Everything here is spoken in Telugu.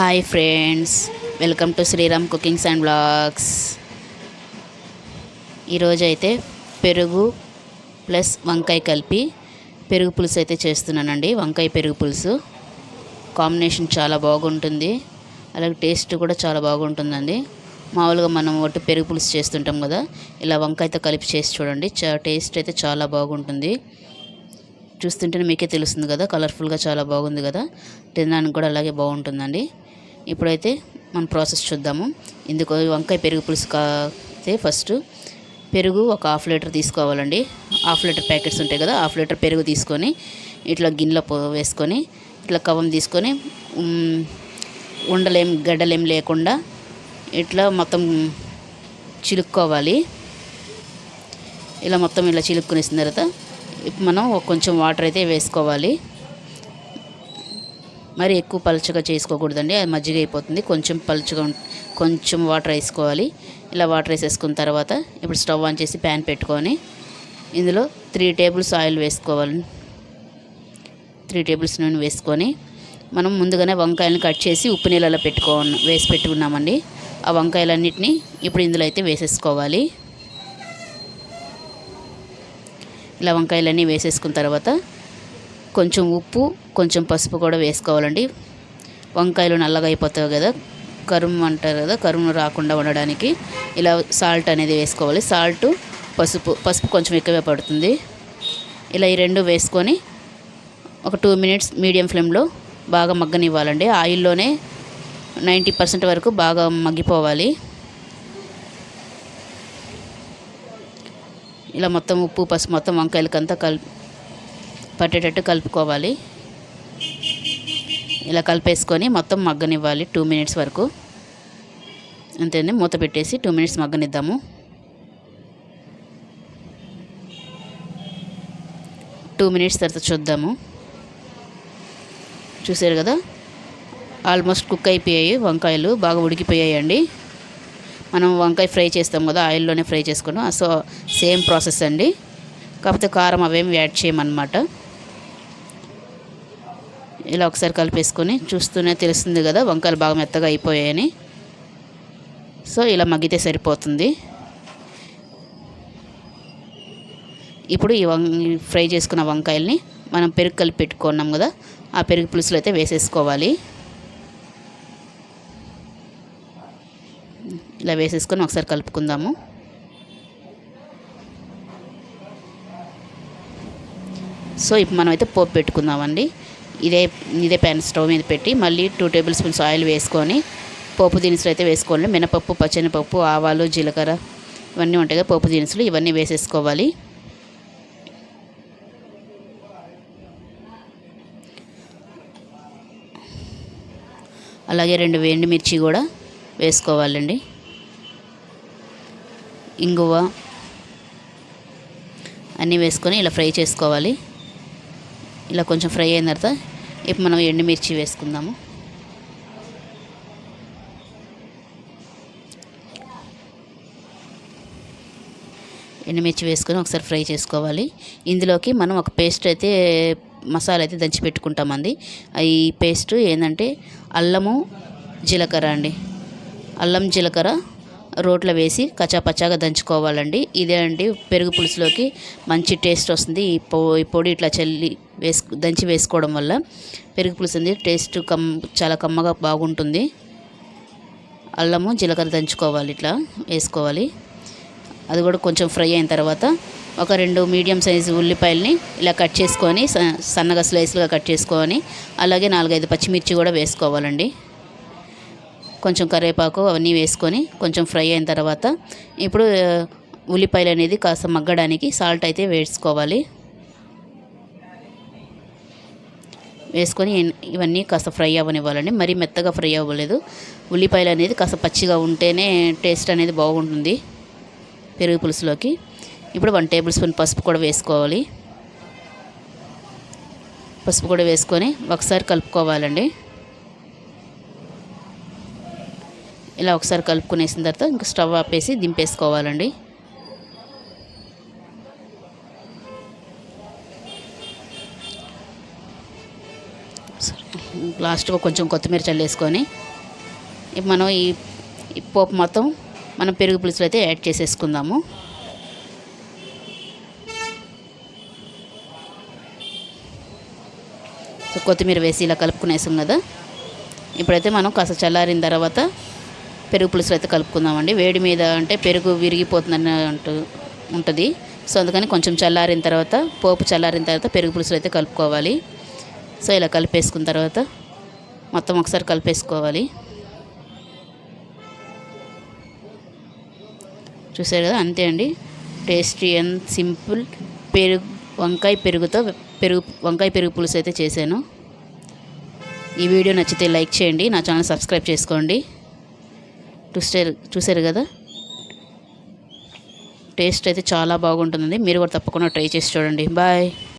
Hi friends welcome to Shriram cookings and blogs ఈరోజు అయితే పెరుగు ప్లస్ వంకాయ కలిపి పెరుగు పులుసు అయితే చేస్తున్నానండి. వంకాయ పెరుగు పులుసు. కాంబినేషన్ చాలా బాగుంటుంది. అలాగే టేస్ట్ కూడా చాలా బాగుంటుందండి. మామూలుగా మనం ఒకటి పెరుగు పులుసు చేస్తుంటాం కదా ఇలా వంకాయతో కలిపి చేసి చూడండి. చా టేస్ట్ అయితే చాలా బాగుంటుంది. చూస్తుంటేనే మీకే తెలుస్తుంది కదా కలర్ఫుల్గా చాలా బాగుంది కదా. తినడానికి కూడా అలాగే బాగుంటుందండి. ఇప్పుడైతే మనం ప్రాసెస్ చూద్దాము. ఇందుకు వంకాయ పెరుగు పులుసు కాతే ఫస్ట్. పెరుగు ఒక హాఫ్ లీటర్ తీసుకోవాలండి. హాఫ్ లీటర్ ప్యాకెట్స్ ఉంటాయి కదా హాఫ్ లీటర్ పెరుగు తీసుకొని ఇట్లా గిన్నెలో వేసుకొని ఇట్లా కవం తీసుకొని ఉండలేం గడ్డలేం లేకుండా ఇట్లా మొత్తం చిలుక్కోవాలి. ఇలా మొత్తం ఇలా చిలుక్కునేసిన తర్వాత ఇప్పుడు మనం కొంచెం వాటర్ అయితే వేసుకోవాలి. మరి ఎక్కువ పలుచగా చేసుకోకూడదండి. అది మజ్జిగ అయిపోతుంది. కొంచెం పలుచగా కొంచెం వాటర్ వేసుకోవాలి. ఇలా వాటర్ వేసేసుకున్న తర్వాత ఇప్పుడు స్టవ్ ఆన్ చేసి ప్యాన్ పెట్టుకొని ఇందులో త్రీ టేబుల్స్ ఆయిల్ వేసుకోవాలి. త్రీ టేబుల్స్ నూనె వేసుకొని మనం ముందుగానే వంకాయలను కట్ చేసి ఉప్పు నీళ్ళలో పెట్టుకో వేసి పెట్టుకున్నామండి. ఆ వంకాయలన్నిటిని ఇప్పుడు ఇందులో అయితే వేసేసుకోవాలి. ఇలా వంకాయలన్నీ వేసేసుకున్న తర్వాత కొంచెం ఉప్పు కొంచెం పసుపు కూడా వేసుకోవాలండి. వంకాయలు నల్లగా అయిపోతాయి కదా కరుము అంటారు కదా కరుము రాకుండా ఉండడానికి ఇలా సాల్ట్ అనేది వేసుకోవాలి. సాల్ట్ పసుపు పసుపు కొంచెం ఎక్కువే పడుతుంది. ఇలా ఈ రెండు వేసుకొని ఒక టూ మినిట్స్ మీడియం ఫ్లేమ్లో బాగా మగ్గనివ్వాలండి. ఆయిల్లోనే నైంటీ పర్సెంట్ వరకు బాగా మగ్గిపోవాలి. ఇలా మొత్తం ఉప్పు పసుపు మొత్తం వంకాయలకంతా కలిపి పట్టేటట్టు కలుపుకోవాలి. ఇలా కలిపేసుకొని మొత్తం మగ్గనివ్వాలి టూ మినిట్స్ వరకు. అంతేండి మూత పెట్టేసి టూ మినిట్స్ మగ్గనిద్దాము. టూ మినిట్స్ తర్వాత చూద్దాము. చూసారు కదా? ఆల్మోస్ట్ కుక్ అయిపోయాయి వంకాయలు బాగా ఉడికిపోయాయండి. మనం వంకాయ ఫ్రై చేస్తాం కదా ఆయిల్లోనే ఫ్రై చేసుకున్నాం. సో సేమ్ ప్రాసెస్ అండి. కాకపోతే కారం అవేమి యాడ్ చేయమన్నమాట. ఇలా ఒకసారి కలిపేసుకొని చూస్తూనే తెలుస్తుంది కదా వంకాయలు బాగా మెత్తగా అయిపోయాయని. సో ఇలా మగ్గితే సరిపోతుంది. ఇప్పుడు ఈ వం ఫ్రై చేసుకున్న వంకాయల్ని మనం పెరుగు కలిపి పెట్టుకున్నాం కదా ఆ పెరుగు పులుసులు అయితే వేసేసుకోవాలి. ఇలా వేసేసుకొని ఒకసారి కలుపుకుందాము. సో ఇప్పుడు మనమైతే పోపు పెట్టుకుందామండి. ఇదే ఇదే ప్యాన్ స్టవ్ మీద పెట్టి మళ్ళీ టూ టేబుల్ స్పూన్స్ ఆయిల్ వేసుకొని పోపు దినుసులు అయితే వేసుకోవాలి. మినపప్పు పచ్చనిపప్పు ఆవాలు జీలకర్ర ఇవన్నీ ఉంటాయి కదా పోపు దినుసులు. ఇవన్నీ వేసేసుకోవాలి. అలాగే రెండు ఎండుమిర్చి కూడా వేసుకోవాలండి. ఇంగువ అన్నీ వేసుకొని ఇలా ఫ్రై చేసుకోవాలి. ఇలా కొంచెం ఫ్రై అయిన తర్వాత ఇప్పుడు మనం ఎండుమిర్చి వేసుకుందాము. ఎండుమిర్చి వేసుకొని ఒకసారి ఫ్రై చేసుకోవాలి. ఇందులోకి మనం ఒక పేస్ట్ అయితే మసాలా అయితే దంచి పెట్టుకుంటామండి. ఈ పేస్ట్ ఏంటంటే అల్లము జీలకర్ర అండి. అల్లం జీలకర్ర రోట్లో వేసి కచ్చాపచ్చాగా దంచుకోవాలండి. ఇదే అండి పెరుగు పులుసులోకి మంచి టేస్ట్ వస్తుంది. ఈ పొ ఈ పొడి ఇట్లా చల్లి వేసు దంచి వేసుకోవడం వల్ల పెరుగు పులుసు అనేది టేస్ట్ కమ్ చాలా కమ్మగా బాగుంటుంది. అల్లము జీలకర్ర దంచుకోవాలి ఇట్లా వేసుకోవాలి. అది కూడా కొంచెం ఫ్రై అయిన తర్వాత ఒక రెండు మీడియం సైజు ఉల్లిపాయలని ఇలా కట్ చేసుకొని స- సన్నగా స్లైస్లుగా కట్ చేసుకొని అలాగే నాలుగైదు పచ్చిమిర్చి కూడా వేసుకోవాలండి. కొంచెం కరివేపాకు అవన్నీ వేసుకొని కొంచెం ఫ్రై అయిన తర్వాత ఇప్పుడు ఉల్లిపాయలు అనేది కాస్త మగ్గడానికి సాల్ట్ అయితే వేసుకోవాలి. వేసుకొని ఇవన్నీ కాస్త ఫ్రై అవ్వనివ్వాలండి. మరీ మెత్తగా ఫ్రై అవ్వలేదు. ఉల్లిపాయలు అనేది కాస్త పచ్చిగా ఉంటేనే టేస్ట్ అనేది బాగుంటుంది పెరుగు పులుసులోకి. ఇప్పుడు వన్ టేబుల్ స్పూన్ పసుపు కూడా వేసుకోవాలి. పసుపు కూడా వేసుకొని ఒకసారి కలుపుకోవాలండి. ఇలా ఒకసారి కలుపుకునేసిన తర్వాత ఇంకా స్టవ్ ఆపేసి దింపేసుకోవాలండి. లాస్ట్గా కొంచెం కొత్తిమీర చల్లేసుకొని ఇప్పుడు మనం ఈ పోపు మొత్తం మనం పెరుగు పులుసులు అయితే యాడ్ చేసేసుకుందాము. సో కొత్తిమీర వేసి ఇలా కలుపుకునేసాం కదా. ఇప్పుడైతే మనం కాస్త చల్లారిన తర్వాత పెరుగు పులుసులు అయితే కలుపుకుందామండి. వేడి మీద అంటే పెరుగు విరిగిపోతుందని అంటూ ఉంటుంది. సో అందుకని కొంచెం చల్లారిన తర్వాత పోపు చల్లారిన తర్వాత పెరుగు పులుసులు అయితే కలుపుకోవాలి. సో ఇలా కలిపేసుకున్న తర్వాత మొత్తం ఒకసారి కలిపేసుకోవాలి. చూసారు కదా? అంతే అండి. టేస్టీ అండ్ సింపుల్ పెరుగు వంకాయ పెరుగుతో పెరుగు వంకాయ పెరుగు పులుసు అయితే చేశాను. ఈ వీడియో నచ్చితే లైక్ చేయండి. నా ఛానల్ సబ్స్క్రైబ్ చేసుకోండి. చూసారు చూసారు కదా? టేస్ట్ అయితే చాలా బాగుంటుంది మీరు కూడా తప్పకుండా ట్రై చేసి చూడండి. బాయ్.